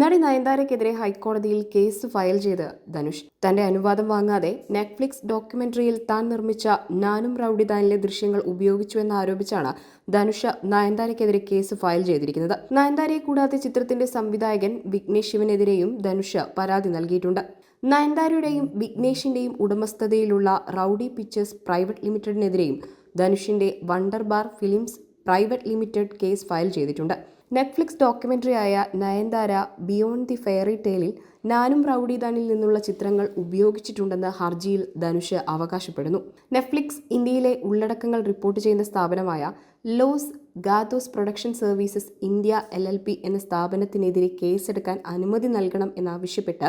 നടി നയൻതാരയ്ക്കെതിരെ ഹൈക്കോടതിയിൽ case file ചെയ്ത് ധനുഷ്. തന്റെ അനുവാദം വാങ്ങാതെ നെറ്റ്ഫ്ലിക്സ് ഡോക്യുമെന്ററിയിൽ താൻ നിർമ്മിച്ച നാനും റൌഡിദാനിലെ ദൃശ്യങ്ങൾ ഉപയോഗിച്ചുവെന്ന് ആരോപിച്ചാണ് ധനുഷ നയൻതാരയ്ക്കെതിരെ കേസ് ഫയൽ ചെയ്തിരിക്കുന്നത്. നയൻതാരയെ കൂടാതെ ചിത്രത്തിന്റെ സംവിധായകൻ വിഘ്നേഷ് ശിവനെതിരെയും ധനുഷ് പരാതി നൽകിയിട്ടുണ്ട്. നയൻതാരയുടെയും വിഘ്നേഷിന്റെയും ഉടമസ്ഥതയിലുള്ള റൌഡി പിക്ചേഴ്സ് പ്രൈവറ്റ് ലിമിറ്റഡിനെതിരെയും ധനുഷിന്റെ wonder bar films private limited case file ചെയ്തിട്ടുണ്ട്. നെറ്റ്ഫ്ലിക്സ് ഡോക്യുമെന്ററിയായ നയൻതാര ബിയോണ്ട് ദി ഫെയറി ടെയിലിൽ നാനും റൌഡിദാനിൽ നിന്നുള്ള ചിത്രങ്ങൾ ഉപയോഗിച്ചിട്ടുണ്ടെന്ന് ഹർജിയിൽ ധനുഷ് അവകാശപ്പെടുന്നു. നെറ്റ്ഫ്ലിക്സ് ഇന്ത്യയിലെ ഉള്ളടക്കങ്ങൾ റിപ്പോർട്ട് ചെയ്യുന്ന സ്ഥാപനമായ Los Gatos production services India L L P എന്ന സ്ഥാപനത്തിനെതിരെ കേസെടുക്കാൻ അനുമതി നൽകണം എന്നാവശ്യപ്പെട്ട്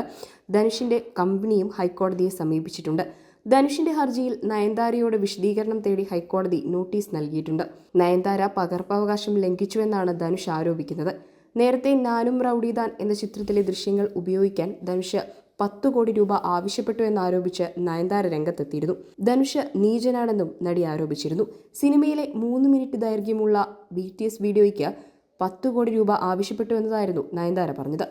ധനുഷിന്റെ കമ്പനിയും ഹൈക്കോടതിയെ സമീപിച്ചിട്ടുണ്ട്. ധനുഷിന്റെ ഹർജിയിൽ നയൻതാരയോട് വിശദീകരണം തേടി ഹൈക്കോടതി നോട്ടീസ് നൽകിയിട്ടുണ്ട്. നയൻതാര പകർപ്പവകാശം ലംഘിച്ചുവെന്നാണ് ധനുഷ് ആരോപിക്കുന്നത്. നേരത്തെ നാനും റൌഡിദാൻ എന്ന ചിത്രത്തിലെ ദൃശ്യങ്ങൾ ഉപയോഗിക്കാൻ ധനുഷ് പത്ത് കോടി രൂപ ആവശ്യപ്പെട്ടു എന്നാരോപിച്ച് നയൻതാര രംഗത്തെത്തിയിരുന്നു. ധനുഷ് നീചനാണെന്നും നടി ആരോപിച്ചിരുന്നു. സിനിമയിലെ മൂന്ന് മിനിറ്റ് ദൈർഘ്യമുള്ള ബി വീഡിയോയ്ക്ക് പത്ത് കോടി രൂപ ആവശ്യപ്പെട്ടു എന്നതായിരുന്നു നയൻതാര പറഞ്ഞത്.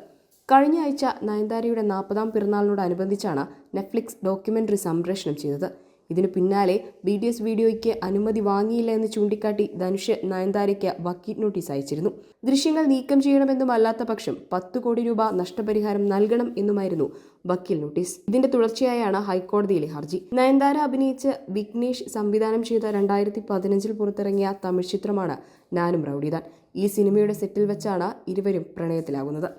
കഴിഞ്ഞ ആഴ്ച നയൻതാരയുടെ നാൽപ്പതാം പിറന്നാളിനോടനുബന്ധിച്ചാണ് നെറ്റ്ഫ്ലിക്സ് ഡോക്യുമെന്ററി സംപ്രേഷണം ചെയ്തത്. ഇതിനു പിന്നാലെ ബി ഡി എസ് വീഡിയോയ്ക്ക് അനുമതി വാങ്ങിയില്ല എന്ന് ചൂണ്ടിക്കാട്ടി ധനുഷ് നയൻതാരയ്ക്ക് വക്കീറ്റ് നോട്ടീസ് അയച്ചിരുന്നു. ദൃശ്യങ്ങൾ നീക്കം ചെയ്യണമെന്നും അല്ലാത്ത പക്ഷം പത്ത് കോടി രൂപ നഷ്ടപരിഹാരം നൽകണം എന്നുമായിരുന്നു വക്കീൽ നോട്ടീസ്. ഇതിന്റെ തുടർച്ചയായാണ് ഹൈക്കോടതിയിലെ ഹർജി. നയൻതാര അഭിനയിച്ച് വിഘ്നേഷ് സംവിധാനം ചെയ്ത രണ്ടായിരത്തി പതിനഞ്ചിൽ പുറത്തിറങ്ങിയ തമിഴ് ചിത്രമാണ് നാനും റൌഡിദാൻ ഈ സിനിമയുടെ സെറ്റിൽ വെച്ചാണ് ഇരുവരും പ്രണയത്തിലാകുന്നത്.